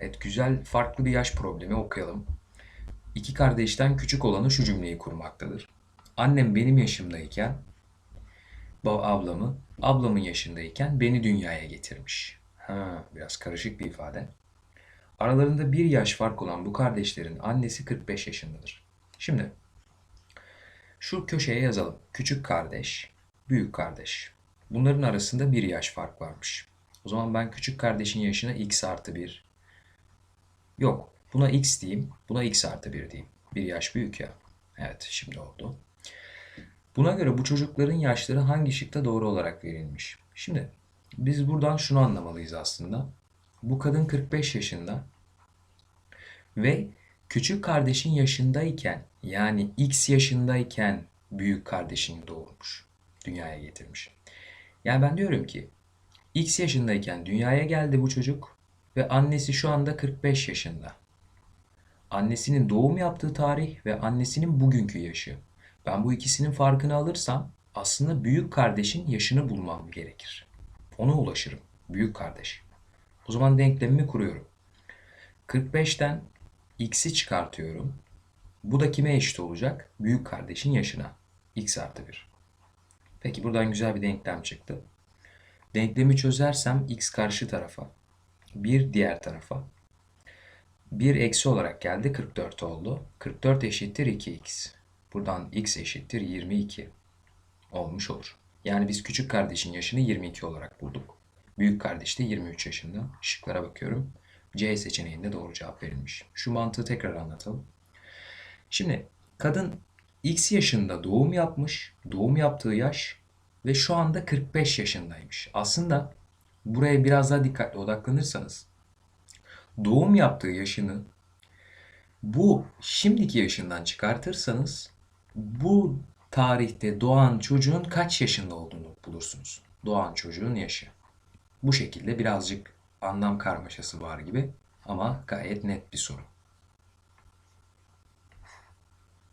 Evet güzel farklı bir yaş problemi okuyalım. İki kardeşten küçük olanı şu cümleyi kurmaktadır. Annem benim yaşımdayken ablamı, ablamın yaşındayken beni dünyaya getirmiş. Ha, biraz karışık bir ifade. Aralarında bir yaş fark olan bu kardeşlerin annesi 45 yaşındadır. Şimdi şu köşeye yazalım. Küçük kardeş, büyük kardeş. Bunların arasında bir yaş fark varmış. O zaman ben küçük kardeşin yaşına x artı 1. Yok. Buna x diyeyim. Buna x artı 1 diyeyim. Bir yaş büyük ya. Evet şimdi oldu. Buna göre bu çocukların yaşları hangi şıkta doğru olarak verilmiş? Şimdi biz buradan şunu anlamalıyız aslında. Bu kadın 45 yaşında ve küçük kardeşin yaşındayken yani x yaşındayken büyük kardeşini doğurmuş. Dünyaya getirmiş. Yani ben diyorum ki x yaşındayken dünyaya geldi bu çocuk ve annesi şu anda 45 yaşında. Annesinin doğum yaptığı tarih ve annesinin bugünkü yaşı. Ben bu ikisinin farkını alırsam aslında büyük kardeşin yaşını bulmam gerekir. Ona ulaşırım. Büyük kardeş. O zaman denklemimi kuruyorum. 45'ten x'i çıkartıyorum. Bu da kime eşit olacak? Büyük kardeşin yaşına. x artı 1. Peki buradan güzel bir denklem çıktı. Denklemi çözersem x karşı tarafa, 1 diğer tarafa. 1 eksi olarak geldi 44 oldu. 44 eşittir 2x. Buradan x eşittir 22 olmuş olur. Yani biz küçük kardeşin yaşını 22 olarak bulduk. Büyük kardeş de 23 yaşında. Şıklara bakıyorum. C seçeneğinde doğru cevap verilmiş. Şu mantığı tekrar anlatalım. Şimdi kadın X yaşında doğum yapmış. Doğum yaptığı yaş ve şu anda 45 yaşındaymış. Aslında buraya biraz daha dikkatli odaklanırsanız doğum yaptığı yaşını bu şimdiki yaşından çıkartırsanız bu tarihte doğan çocuğun kaç yaşında olduğunu bulursunuz. Doğan çocuğun yaşı. Bu şekilde birazcık anlam karmaşası var gibi ama gayet net bir soru.